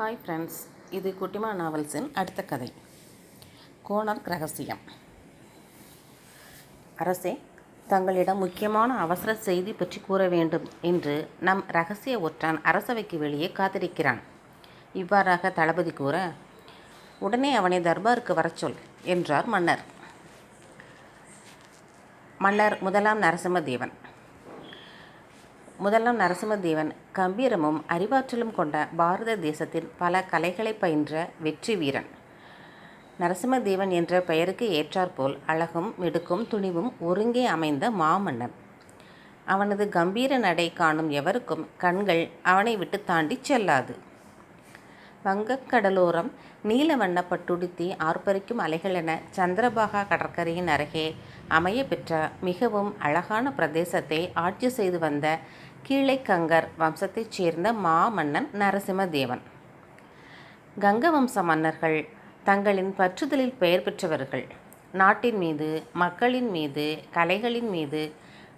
Hi friends இது குட்டிமா நாவல்ஸின் அடுத்த கதை. கோணர் ரகசியம். அரசே தங்களிடம் முக்கியமான அவசர செய்தி பற்றி கூற வேண்டும் என்று நம் ரகசிய ஒற்றான் அரசவைக்கு வெளியே காத்திருக்கிறான். இவ்வாறாக தளபதி கூற உடனே அவனை தர்பாருக்கு வரச் சொல் என்றார் மன்னர். மன்னர் முதலாம் நரசிம்மதேவன். முதலாம் நரசிம்மதேவன் கம்பீரமும் அறிவாற்றலும் கொண்ட பாரத தேசத்தின் பல கலைகளை பயின்ற வெற்றி வீரன். நரசிம்மதேவன் என்ற பெயருக்கு ஏற்றாற்போல் அழகும் மிடுக்கும் துணிவும் ஒருங்கே அமைந்த மாமன்னன். அவனது கம்பீர நடை காணும் எவருக்கும் கண்கள் அவனை விட்டு தாண்டி செல்லாது. வங்கக்கடலோரம் நீல வண்ணப்பட்டுடுத்தி ஆர்ப்பரிக்கும் அலைகளென சந்திரபாகா கடற்கரையின் அருகே அமைய பெற்ற மிகவும் அழகான பிரதேசத்தை ஆட்சி செய்து வந்த கீழைக்கங்கர் வம்சத்தைச் சேர்ந்த மாமன்னன் நரசிம்மதேவன். கங்க வம்ச மன்னர்கள் தங்களின் பற்றுதலில் பெயர் பெற்றவர்கள். நாட்டின் மீது மக்களின் மீது கலைகளின் மீது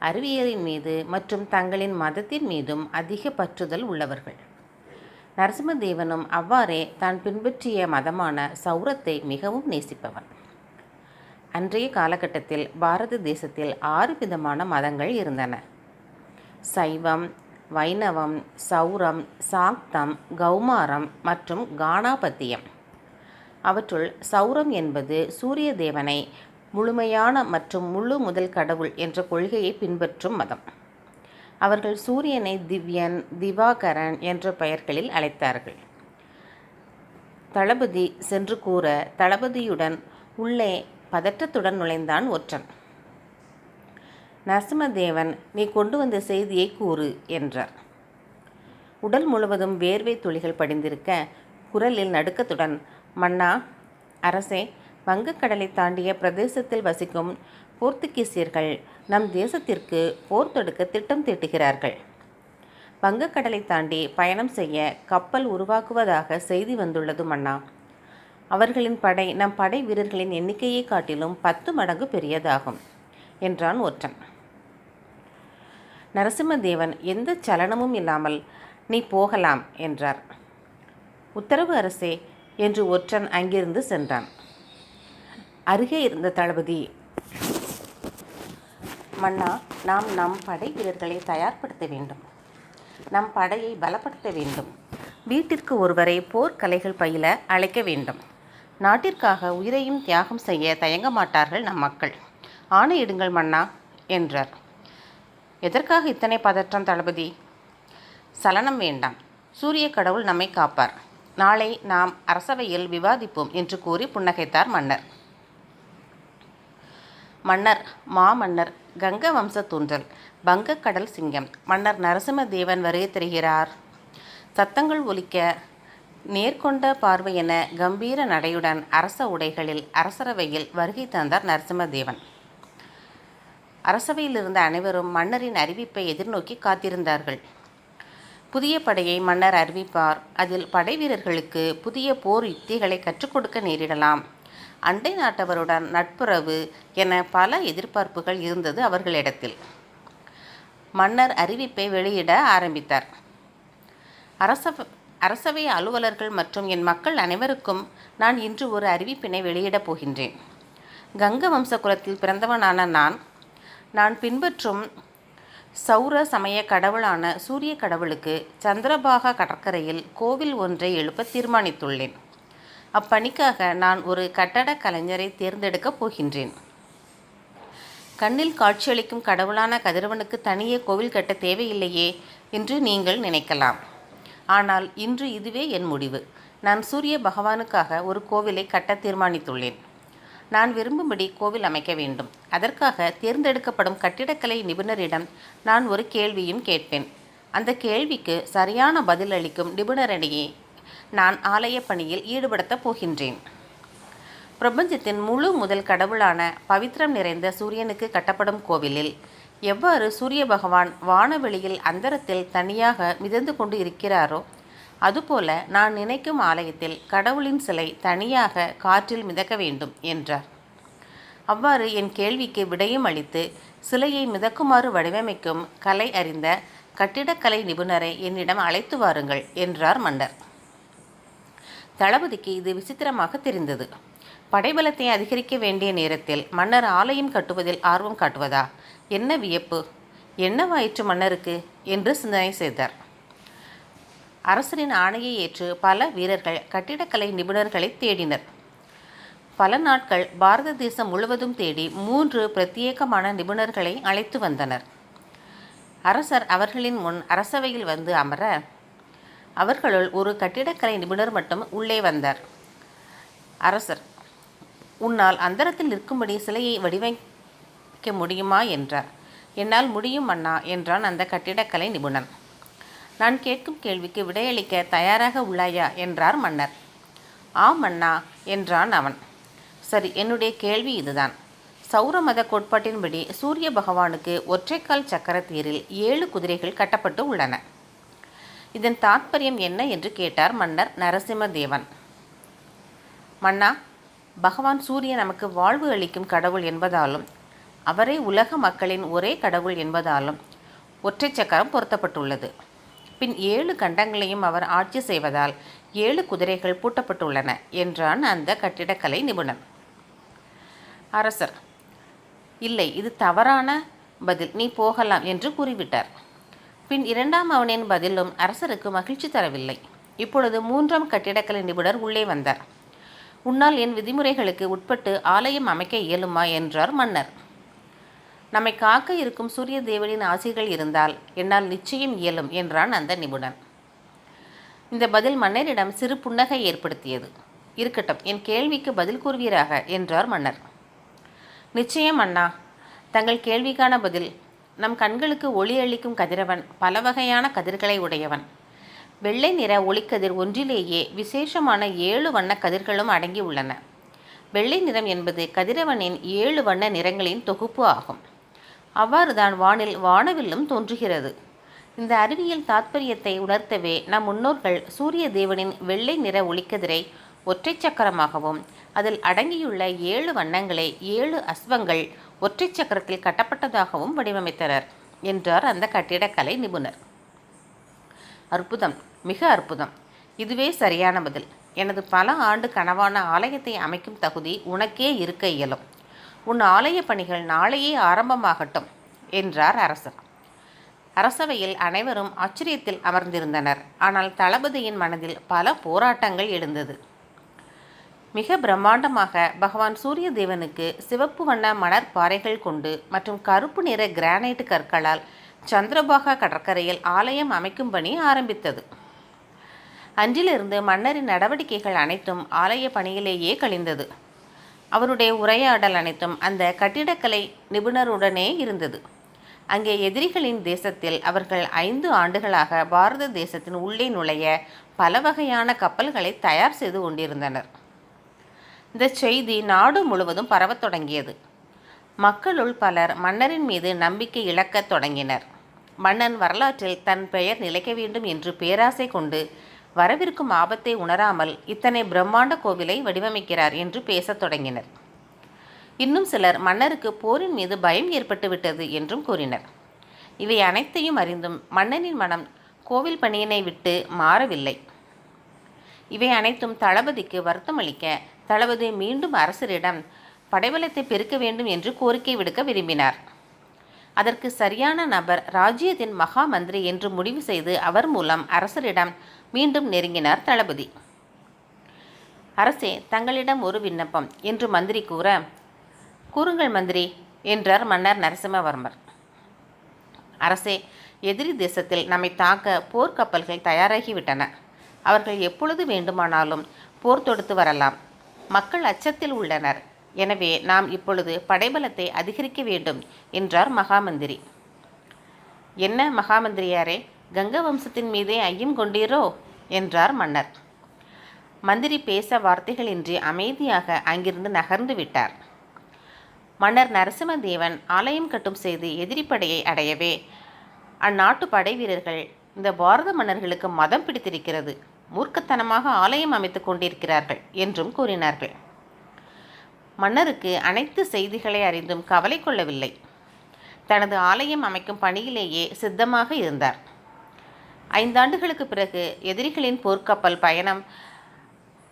அறிவியலின் மீது மற்றும் தங்களின் மதத்தின் மீதும் அதிக பற்றுதல் உள்ளவர்கள். நரசிம்மதேவனும் அவ்வாறே தான் பின்பற்றிய மதமான சௌரத்தை மிகவும் நேசிப்பவன். அன்றைய காலகட்டத்தில் பாரத தேசத்தில் ஆறு விதமான மதங்கள் இருந்தன. சைவம் வைணவம் சௌரம் சாக்தம் கௌமாரம் மற்றும் கானாபத்தியம். அவற்றுள் சௌரம் என்பது சூரிய தேவனை முழுமையான மற்றும் முழு முதல் கடவுள் என்ற கொள்கையை பின்பற்றும் மதம். அவர்கள் சூரியனை திவ்யன் திவாகரன் என்ற பெயர்களில் அழைத்தார்கள். தளபதி சென்று கூற தளபதியுடன் உள்ளே பதற்றத்துடன் நுழைந்தான் ஒற்றன். நரசிம்மதேவன் நீ கொண்டு வந்த செய்தியை கூறு என்றார். உடல் முழுவதும் வேர்வை துளிகள் படிந்திருக்க குரலில் நடுக்கத்துடன் மன்னா அரசே வங்கக்கடலை தாண்டிய பிரதேசத்தில் வசிக்கும் போர்த்துகீசியர்கள் நம் தேசத்திற்கு போர் தொடுக்க திட்டம் தீட்டுகிறார்கள். வங்கக்கடலை தாண்டி பயணம் செய்ய கப்பல் உருவாக்குவதாக செய்தி வந்துள்ளது மன்னா. அவர்களின் படை நம் படை வீரர்களின் எண்ணிக்கையை காட்டிலும் பத்து மடங்கு பெரியதாகும் என்றான் ஒற்றன் நரசிம்மதேவன் எந்த சலனமும் இல்லாமல் நீ போகலாம் என்றார். உத்தரவு அரசே என்று ஒற்றன் அங்கிருந்து சென்றான். அருகே இருந்த தளபதி மன்னா நாம் நம் படை வீரர்களை தயார்படுத்த வேண்டும். நம் படையை பலப்படுத்த வேண்டும். வீட்டிற்கு ஒருவரை போர்க்கலைகள் பயில அழைக்க வேண்டும். நாட்டிற்காக உயிரையும் தியாகம் செய்ய தயங்க மாட்டார்கள் நம் மக்கள். ஆணையிடுங்கள் மன்னா என்றார். எதற்காக இத்தனை பதற்றம் தளபதி? சலனம் வேண்டாம். சூரிய கடவுள் நம்மை காப்பார். நாளை நாம் அரசவையில் விவாதிப்போம் என்று கூறி புன்னகைத்தார் மன்னர். மன்னர் மாமன்னர் கங்க வம்ச தூன்றல் பங்கக்கடல் சிங்கம் மன்னர் நரசிம்மதேவன் வருகை தருகிறார். சத்தங்கள் ஒலிக்க நேர்கொண்ட பார்வை என கம்பீர நடையுடன் அரச உடைகளில் அரசரவையில் வருகை தந்தார் நரசிம்மதேவன். அரசவையில் இருந்த அனைவரும் மன்னரின் அறிவிப்பை எதிர்நோக்கி காத்திருந்தார்கள். புதிய படையை மன்னர் அறிவிப்பார். அதில் படை வீரர்களுக்கு புதிய போர் யுக்திகளை கற்றுக் கொடுக்க நேரிடலாம். அண்டை நாட்டவருடன் நட்புறவு என பல எதிர்பார்ப்புகள் இருந்தது அவர்களிடத்தில். மன்னர் அறிவிப்பை வெளியிட ஆரம்பித்தார். அரச அரசவை அலுவலர்கள் மற்றும் என் மக்கள் அனைவருக்கும் நான் இன்று ஒரு அறிவிப்பினை வெளியிடப் போகின்றேன். கங்க வம்ச குலத்தில் பிறந்தவனான நான் நான் பின்பற்றும் சௌர சமய கடவுளான சூரிய கடவுளுக்கு சந்திரபாகா கடற்கரையில் கோவில் ஒன்றை எழுப்ப தீர்மானித்துள்ளேன். அப்பணிக்காக நான் ஒரு கட்டடக் கலைஞரை தேர்ந்தெடுக்கப் போகின்றேன். கண்ணில் காட்சியளிக்கும் கடவுளான கதிரவனுக்கு தனியே கோவில் கட்ட தேவையில்லையே என்று நீங்கள் நினைக்கலாம். ஆனால் இன்று இதுவே என் முடிவு. நான் சூரிய பகவானுக்காக ஒரு கோவிலை கட்ட தீர்மானித்துள்ளேன். நான் விரும்பும்படி கோவில் அமைக்க வேண்டும். அதற்காக தேர்ந்தெடுக்கப்படும் கட்டிடக்கலை நிபுணரிடம் நான் ஒரு கேள்வியும் கேட்பேன். அந்த கேள்விக்கு சரியான பதில் அளிக்கும் நிபுணரிடையே நான் ஆலய பணியில் ஈடுபடுத்தப் போகின்றேன். பிரபஞ்சத்தின் முழு முதல் கடவுளான பவித்திரம் நிறைந்த சூரியனுக்கு கட்டப்படும் கோவிலில் எவ்வாறு சூரிய பகவான் வானவெளியில் அந்தரத்தில் தனியாக மிதந்து கொண்டு இருக்கிறாரோ அதுபோல நான் நினைக்கும் ஆலயத்தில் கடவுளின் சிலை தனியாக காற்றில் மிதக்க வேண்டும் என்றார். அவ்வாறு என் கேள்விக்கு விடையும் அளித்து சிலையை மிதக்குமாறு வடிவமைக்கும் கலை அறிந்த கட்டிடக்கலை நிபுணரை என்னிடம் அழைத்து வாருங்கள் என்றார் மன்னர். தளபதிக்கு இது விசித்திரமாக தெரிந்தது. படைபலத்தை அதிகரிக்க வேண்டிய நேரத்தில் மன்னர் ஆலயம் கட்டுவதில் ஆர்வம் காட்டுவதா? என்ன வியப்பு? என்னவாயிற்று மன்னருக்கு? என்று சிந்தனை செய்தார். அரசரின் ஆணையை ஏற்று பல வீரர்கள் கட்டிடக்கலை நிபுணர்களை தேடினர். பல நாட்கள் பாரத தேசம் முழுவதும் தேடி மூன்று பிரத்யேகமான நிபுணர்களை அழைத்து வந்தனர். அரசர் அவர்களின் முன் அரசவையில் வந்து அமர அவர்களுள் ஒரு கட்டிடக்கலை நிபுணர் மட்டும் உள்ளே வந்தார். அரசர் உன்னால் அந்தரத்தில் நிற்கும்படி சிலையை வடிவமைக்க முடியுமா? என்றார். என்னால் முடியும் அண்ணா என்றான் அந்த கட்டிடக்கலை நிபுணன். நான் கேட்கும் கேள்விக்கு விடையளிக்க தயாராக உள்ளாயா? என்றார் மன்னர். ஆம் அண்ணா என்றான் அவன். சரி என்னுடைய கேள்வி இதுதான். சௌர மத கோட்பாட்டின்படி சூரிய பகவானுக்கு ஒற்றைக்கால் சக்கரத்தீரில் ஏழு குதிரைகள் கட்டப்பட்டு உள்ளன. இதன் தாத்பரியம் என்ன என்று கேட்டார் மன்னர் நரசிம்மதேவன். மன்னா பகவான் சூரியன் நமக்கு வாழ்வு அளிக்கும் கடவுள் என்பதாலும் அவரே உலக மக்களின் ஒரே கடவுள் என்பதாலும் ஒற்றை சக்கரம் பொருத்தப்பட்டுள்ளது. பின் ஏழு கண்டங்களையும் அவர் ஆட்சி செய்வதால் ஏழு குதிரைகள் பூட்டப்பட்டுள்ளன என்றான் அந்த கட்டிடக்கலை நிபுணன் அரசர் இல்லை இது தவறான பதில். நீ போகலாம் என்று கூறிவிட்டார். பின் இரண்டாம் அவனின் பதிலும் அரசருக்கு மகிழ்ச்சி தரவில்லை. இப்பொழுது மூன்றாம் கட்டிடக்கலை நிபுணர் உள்ளே வந்தார். உன்னால் என் விதிமுறைகளுக்கு உட்பட்டு ஆலயம் அமைக்க இயலுமா? என்றார் மன்னர். நம்மை காக்க இருக்கும் சூரிய தேவனின் ஆசைகள் இருந்தால் என்னால் நிச்சயம் இயலும் என்றான் அந்த நிபுணன். இந்த பதில் மன்னரிடம் சிறு புன்னகை ஏற்படுத்தியது. இருக்கட்டும் என் கேள்விக்கு பதில் கூறுவீராக என்றார் மன்னர். நிச்சயம் அண்ணா தங்கள் கேள்விக்கான பதில் நம் கண்களுக்கு ஒளி அளிக்கும் கதிரவன் பல வகையான கதிர்களை உடையவன். வெள்ளை நிற ஒளிக்கதிர் ஒன்றிலேயே விசேஷமான ஏழு வண்ண கதிர்களும் அடங்கி உள்ளன வெள்ளை நிறம் என்பது கதிரவனின் ஏழு வண்ண நிறங்களின் தொகுப்பு ஆகும். அவ்வாறுதான் வானில் வானவில்லும் தோன்றுகிறது. இந்த அறிவியல் தாத்பரியத்தை உணர்த்தவே நம் முன்னோர்கள் சூரிய தேவனின் வெள்ளை நிற ஒளிக்கதிரை ஒற்றை சக்கரமாகவும் அதில் அடங்கியுள்ள ஏழு வண்ணங்களை ஏழு அஸ்வங்கள் ஒற்றை சக்கரத்தில் கட்டப்பட்டதாகவும் வடிவமைத்தனர் என்றார் அந்த கட்டிடக்கலை நிபுணர். அற்புதம் மிக அற்புதம். இதுவே சரியான பதில். எனது பல ஆண்டு கனவான ஆலயத்தை அமைக்கும் தகுதி உனக்கே இருக்க இயலும் உன் ஆலய பணிகள் நாளையே ஆரம்பமாகட்டும் என்றார் அரசர். அரசவையில் அனைவரும் ஆச்சரியத்தில் அமர்ந்திருந்தனர். ஆனால் தளபதியின் மனதில் பல போராட்டங்கள் எழுந்தது. மிக பிரம்மாண்டமாக பகவான் சூரிய தேவனுக்கு சிவப்பு வண்ண மணற்பாறைகள் கொண்டு மற்றும் கருப்பு நிற கிரானைட் கற்களால் சந்திரபாகா கடற்கரையில் ஆலயம் அமைக்கும் பணி ஆரம்பித்தது. அன்றிலிருந்து மன்னரின் நடவடிக்கைகள் அனைத்தும் ஆலய பணியிலேயே கழிந்தது. அவருடைய உரையாடல் அனைத்தும் அந்த கட்டிடக்கலை நிபுணருடனே இருந்தது. அங்கே எதிரிகளின் தேசத்தில் அவர்கள் ஐந்து ஆண்டுகளாக பாரத தேசத்தின் உள்ளே நுழைய பல வகையான கப்பல்களை தயார் செய்து கொண்டிருந்தனர். இந்த செய்தி நாடு முழுவதும் பரவத் தொடங்கியது. மக்களுள் பலர் மன்னரின் மீது நம்பிக்கை இழக்கத் தொடங்கினர். மன்னன் வரலாற்றில் தன் பெயர் நிலைக்க வேண்டும் என்று பேராசை கொண்டு வரவிருக்கும் ஆபத்தை உணராமல் இத்தனை பிரம்மாண்ட கோவிலை வடிவமைக்கிறார் என்று பேசத் தொடங்கினர். இன்னும் சிலர் மன்னருக்கு போரின் மீது பயம் ஏற்பட்டுவிட்டது என்றும் கூறினர். இவை அனைத்தையும் அறிந்தும் மன்னனின் மனம் கோவில் பணியினை விட்டு மாறவில்லை. இவை அனைத்தும் தளபதிக்கு வருத்தமளிக்க தளபதி மீண்டும் அரசரிடம் படைபலத்தை பெருக்க வேண்டும் என்று கோரிக்கை விடுக்க விரும்பினார். அதற்கு சரியான நபர் ராஜ்யத்தின் மகா மந்திரி என்று முடிவு செய்து அவர் மூலம் அரசரிடம் மீண்டும் நெருங்கினார் தளபதி. அரசே தங்களிடம் ஒரு விண்ணப்பம் என்று மந்திரி கூற கூறுங்கள் மந்திரி என்றார் மன்னர் நரசிம்மவர்மர். அரசே எதிரி தேசத்தில் நம்மை தாக்க போர்க்கப்பல்கள் தயாராகிவிட்டன. அவர்கள் எப்பொழுது வேண்டுமானாலும் போர் தொடுத்து வரலாம். மக்கள் அச்சத்தில் உள்ளனர். எனவே நாம் இப்பொழுது படைபலத்தை அதிகரிக்க வேண்டும் என்றார் மகாமந்திரி. என்ன மகாமந்திரியாரே கங்க வம்சத்தின் மீதே ஐயம் கொண்டீரோ? என்றார் மன்னர். மந்திரி பேச வார்த்தைகளின்றி அமைதியாக அங்கிருந்து நகர்ந்து விட்டார். மன்னர் நரசிம்மதேவன் ஆலயம் கட்டும் செய்து எதிரிப்படையை அடையவே அந்நாட்டு படை வீரர்கள் இந்த பாரத மன்னர்களுக்கு மதம் பிடித்திருக்கிறது மூர்க்கத்தனமாக ஆலயம் அமைத்துக் கொண்டிருக்கிறார்கள் என்றும் கூறினார்கள். மன்னருக்கு அனைத்து செய்திகளை அறிந்தும் கவலை கொள்ளவில்லை. தனது ஆலயம் அமைக்கும் பணியிலேயே சித்தமாக இருந்தார். ஐந்தாண்டுகளுக்கு பிறகு எதிரிகளின் போர்க்கப்பல் பயணம்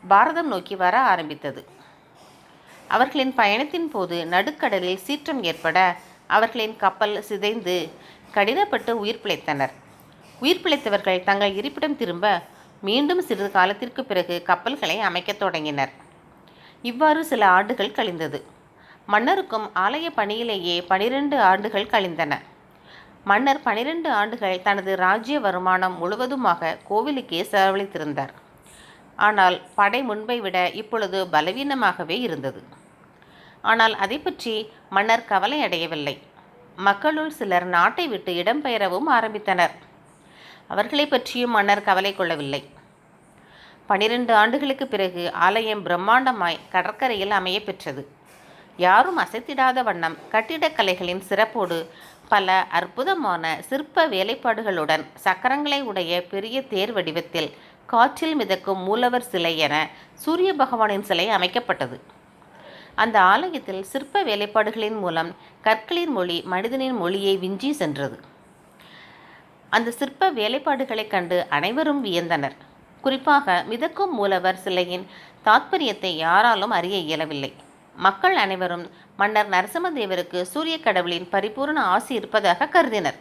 பாரதம் நோக்கி வர ஆரம்பித்தது. அவர்களின் பயணத்தின் போது நடுக்கடலில் சீற்றம் ஏற்பட அவர்களின் கப்பல் சிதைந்து கடினப்பட்டு உயிர் பிழைத்தனர். உயிர் பிழைத்தவர்கள் தங்கள் இருப்பிடம் திரும்ப மீண்டும் சிறிது காலத்திற்கு பிறகு கப்பல்களை அமைக்கத் தொடங்கினர். இவ்வாறு சில ஆண்டுகள் கழிந்தது. மன்னருக்கும் ஆலய பணியிலேயே பனிரெண்டு ஆண்டுகள் கழிந்தன. மன்னர் பனிரெண்டு ஆண்டுகள் தனது ராஜ்ய வருமானம் முழுவதுமாக கோவிலுக்கே செலவழித்திருந்தார். ஆனால் படை முன்பை விட இப்பொழுது பலவீனமாகவே இருந்தது. ஆனால் அதை பற்றி மன்னர் கவலை அடையவில்லை. மக்களுள் சிலர் நாட்டை விட்டு இடம்பெயரவும் ஆரம்பித்தனர். அவர்களை பற்றியும் மன்னர் கவலை கொள்ளவில்லை. பனிரெண்டு ஆண்டுகளுக்கு பிறகு ஆலயம் பிரம்மாண்டமாய் கடற்கரையில் அமைய பெற்றது. யாரும் அசைத்திடாத வண்ணம் கட்டிடக்கலைகளின் சிறப்போடு பல அற்புதமான சிற்ப வேலைப்பாடுகளுடன் சக்கரங்களை உடைய பெரிய தேர் வடிவத்தில் காற்றில் மிதக்கும் மூலவர் சிலை என சூரிய பகவானின் சிலை அமைக்கப்பட்டது. அந்த ஆலயத்தில் சிற்ப வேலைப்பாடுகளின் மூலம் கற்களின் மொழி மனிதனின் மொழியை விஞ்சி சென்றது. அந்த சிற்ப வேலைப்பாடுகளைக் கண்டு அனைவரும் வியந்தனர். குறிப்பாக மிதக்கும் மூலவர் சிலையின் தாத்பரியத்தை யாராலும் அறிய இயலவில்லை. மக்கள் அனைவரும் மன்னர் நரசிம்மதேவருக்கு சூரிய கடவுளின் பரிபூர்ண ஆசி இருப்பதாக கருதினர்.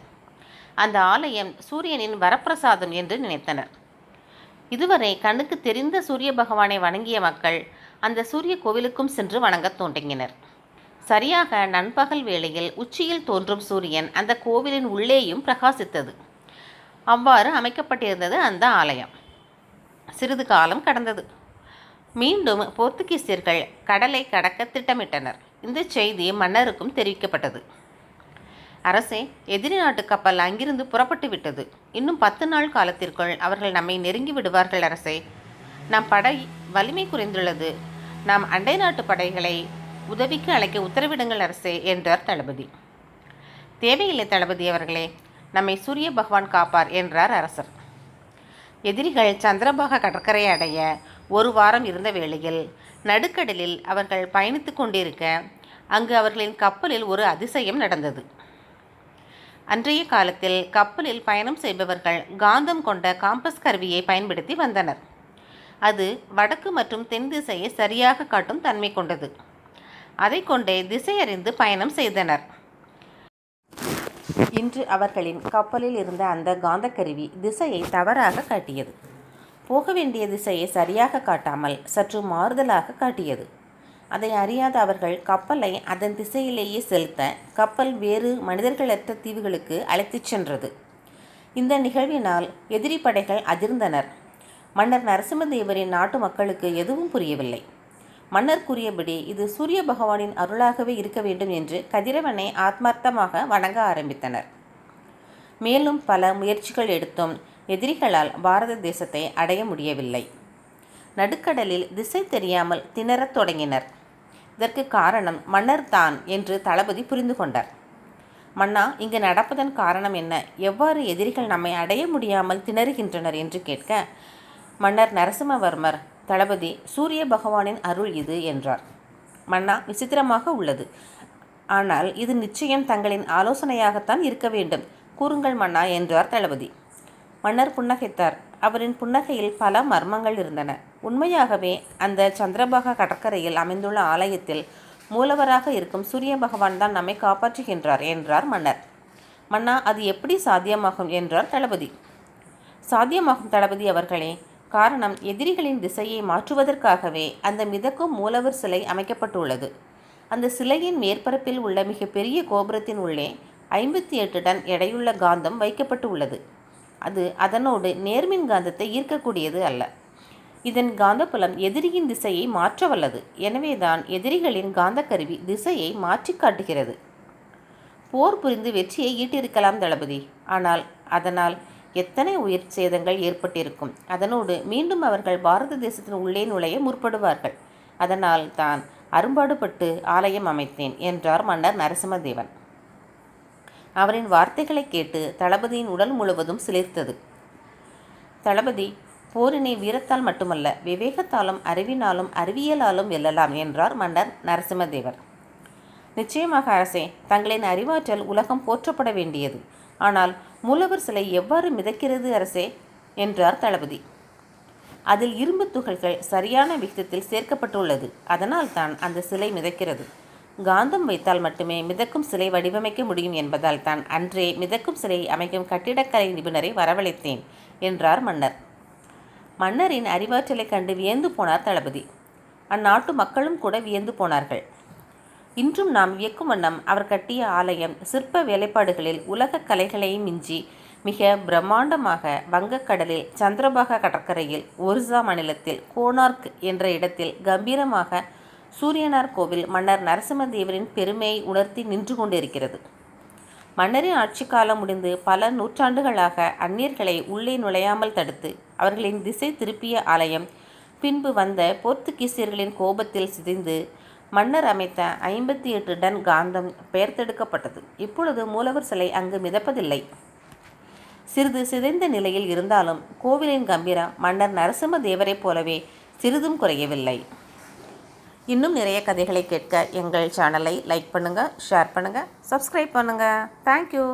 அந்த ஆலயம் சூரியனின் வரப்பிரசாதம் என்று நினைத்தனர். இதுவரை கண்ணுக்கு தெரிந்த சூரிய பகவானை வணங்கிய மக்கள் அந்த சூரிய கோவிலுக்கும் சென்று வணங்கத் தோன்றினர். சரியாக நண்பகல் வேளையில் உச்சியில் தோன்றும் சூரியன் அந்த கோவிலின் உள்ளேயும் பிரகாசித்தது. அவ்வாறு அமைக்கப்பட்டிருந்தது அந்த ஆலயம். சிறிது காலம் கடந்தது. மீண்டும் போர்த்துகீசியர்கள் கடலை கடக்க திட்டமிட்டனர். இந்த செய்தி மன்னருக்கும் தெரிவிக்கப்பட்டது. அரசே எதிரி நாட்டு கப்பல் அங்கிருந்து புறப்பட்டு விட்டது. இன்னும் பத்து நாள் காலத்திற்குள் அவர்கள் நம்மை நெருங்கி விடுவார்கள் அரசே. நம் படை வலிமை குறைந்துள்ளது. நாம் அண்டை நாட்டு படைகளை உதவிக்கு அழைக்க உத்தரவிடுங்கள் அரசே என்றார் தளபதி. தேவையில்லை தளபதி அவர்களே நம்மை சூரிய பகவான் காப்பார் என்றார் அரசர். எதிரிகள் சந்திரபாக கடற்கரை அடைய ஒரு வாரம் இருந்த வேளையில் நடுக்கடலில் அவர்கள் பயணித்து கொண்டிருக்க அங்கு அவர்களின் கப்பலில் ஒரு அதிசயம் நடந்தது. அன்றைய காலத்தில் கப்பலில் பயணம் செய்பவர்கள் காந்தம் கொண்ட காம்பஸ் கருவியை பயன்படுத்தி வந்தனர். அது வடக்கு மற்றும் தென் திசையை சரியாக காட்டும் தன்மை கொண்டது. அதை கொண்டே திசையறிந்து பயணம் செய்தனர். இன்று அவர்களின் கப்பலில் இருந்த அந்த காந்தக்கருவி திசையை தவறாக காட்டியது. போக வேண்டிய திசையை சரியாக காட்டாமல் சற்று மாறுதலாக காட்டியது. அதை அறியாத அவர்கள் கப்பலை அதன் திசையிலேயே செலுத்த கப்பல் வேறு மனிதர்களற்ற தீவுகளுக்கு அழைத்துச் சென்றது. இந்த நிகழ்வினால் எதிரி படைகள் அதிர்ந்தனர். மன்னர் நரசிம்மதேவரின் நாட்டு மக்களுக்கு எதுவும் புரியவில்லை. மன்னர் கூறியபடி இது சூரிய பகவானின் அருளாகவே இருக்க வேண்டும் என்று கதிரவனை ஆத்மார்த்தமாக வணங்க ஆரம்பித்தனர். மேலும் பல முயற்சிகள் எடுத்தும் எதிரிகளால் பாரத தேசத்தை அடைய முடியவில்லை. நடுக்கடலில் திசை தெரியாமல் திணறத் தொடங்கினர். இதற்கு காரணம் மன்னர் தான் என்று தளபதி புரிந்து கொண்டார். மன்னா இங்கு நடப்பதன் காரணம் என்ன? எவ்வாறு எதிரிகள் நம்மை அடைய முடியாமல் திணறுகின்றனர்? என்று கேட்க மன்னர் நரசிம்மவர்மர் தளபதி சூரிய பகவானின் அருள் இது என்றார். மன்னா விசித்திரமாக உள்ளது. ஆனால் இது நிச்சயம் தங்களின் ஆலோசனையாகத்தான் இருக்க வேண்டும். கூறுங்கள் மன்னா என்றார் தளபதி. மன்னர் புன்னகைத்தார். அவரின் புன்னகையில் பல மர்மங்கள் இருந்தன. உண்மையாகவே அந்த சந்திரபாக கடற்கரையில் அமைந்துள்ள ஆலயத்தில் மூலவராக இருக்கும் சூரிய பகவான் தான் நம்மை காப்பாற்றுகின்றார் என்றார் மன்னர். மன்னா அது எப்படி சாத்தியமாகும் என்றார் தளபதி. சாத்தியமாகும் தளபதி அவர்களே காரணம் எதிரிகளின் திசையை மாற்றுவதற்காகவே அந்த மிதக்கும் மூலவர் சிலை அமைக்கப்பட்டுள்ளது. அந்த சிலையின் மேற்பரப்பில் உள்ள மிகப்பெரிய கோபுரத்தின் உள்ளே ஐம்பத்தி எட்டு டன் எடையுள்ள காந்தம் வைக்கப்பட்டு உள்ளது அது அதனோடு நேர்மின் காந்தத்தை ஈர்க்கக்கூடியது அல்ல. இதன் காந்தப்புலம் எதிரியின் திசையை மாற்ற வல்லது எனவேதான் எதிரிகளின் காந்தக்கருவி திசையை மாற்றி காட்டுகிறது. போர் புரிந்து வெற்றியை ஈட்டிருக்கலாம் தளபதி. ஆனால் அதனால் எத்தனை உயிர் சேதங்கள் ஏற்பட்டிருக்கும்? அதனோடு மீண்டும் அவர்கள் பாரத தேசத்தின் உள்ளே நுழைய முற்படுவார்கள். அதனால் தான் அரும்பாடுபட்டு ஆலயம் அமைத்தேன் என்றார் மன்னர் நரசிம்மதேவன். அவரின் வார்த்தைகளை கேட்டு தளபதியின் உடல் முழுவதும் சிலிர்த்தது. தளபதி போரினை வீரத்தால் மட்டுமல்ல விவேகத்தாலும் அறிவினாலும் அறிவியலாலும் வெல்லலாம் என்றார் மன்னர் நரசிம்மதேவர். நிச்சயமாக அரசே தங்களின் அறிவாற்றல் உலகம் போற்றப்பட வேண்டியது. ஆனால் மூலவர் சிலை எவ்வாறு மிதக்கிறது அரசே? என்றார் தளபதி. அதில் இரும்பு துகள்கள் சரியான விகிதத்தில் சேர்க்கப்பட்டுள்ளது. அதனால் தான் அந்த சிலை மிதக்கிறது. காந்தம் வைத்தால் மட்டுமே மிதக்கும் சிலை வடிவமைக்க முடியும் என்பதால் தான் அன்றே மிதக்கும் சிலை அமைக்கும் கட்டிடக்கலை நிபுணரை வரவழைத்தேன் என்றார் மன்னர். மன்னரின் அறிவாற்றலைக் கண்டு வியந்து போனார் தளபதி. அந்நாட்டு மக்களும் கூட வியந்து போனார்கள். இன்றும் நாம் வியக்கும் வண்ணம் அவர் கட்டிய ஆலயம் சிற்ப வேலைப்பாடுகளில் உலக கலைகளையும் மிஞ்சி மிக பிரம்மாண்டமாக வங்கக்கடலில் சந்திரபாகா கடற்கரையில் ஒரிசா மாநிலத்தில் கோனார்க் என்ற இடத்தில் கம்பீரமாக சூரியனார் கோவில் மன்னர் நரசிம்மதேவரின் பெருமையை உணர்த்தி நின்று கொண்டிருக்கிறது. மன்னரின் ஆட்சி காலம் முடிந்து பல நூற்றாண்டுகளாக அந்நியர்களை உள்ளே நுழையாமல் தடுத்து அவர்களின் திசை திருப்பிய ஆலயம் பின்பு வந்த போர்த்துகீசியர்களின் கோபத்தில் சிதைந்து மன்னர் அமைத்த ஐம்பத்தி எட்டு டன் காந்தம் பெயர்த்தெடுக்கப்பட்டது இப்பொழுது மூலவர் சிலை அங்கு மிதப்பதில்லை. சிறிது சிதைந்த நிலையில் இருந்தாலும் கோவிலின் கம்பீரம் மன்னர் நரசிம்ம தேவரைப் போலவே சிறிதும் குறையவில்லை. இன்னும் நிறைய கதைகளை கேட்க எங்கள் சேனலை லைக் பண்ணுங்கள் ஷேர் பண்ணுங்கள் சப்ஸ்கிரைப் பண்ணுங்கள் தேங்க்யூ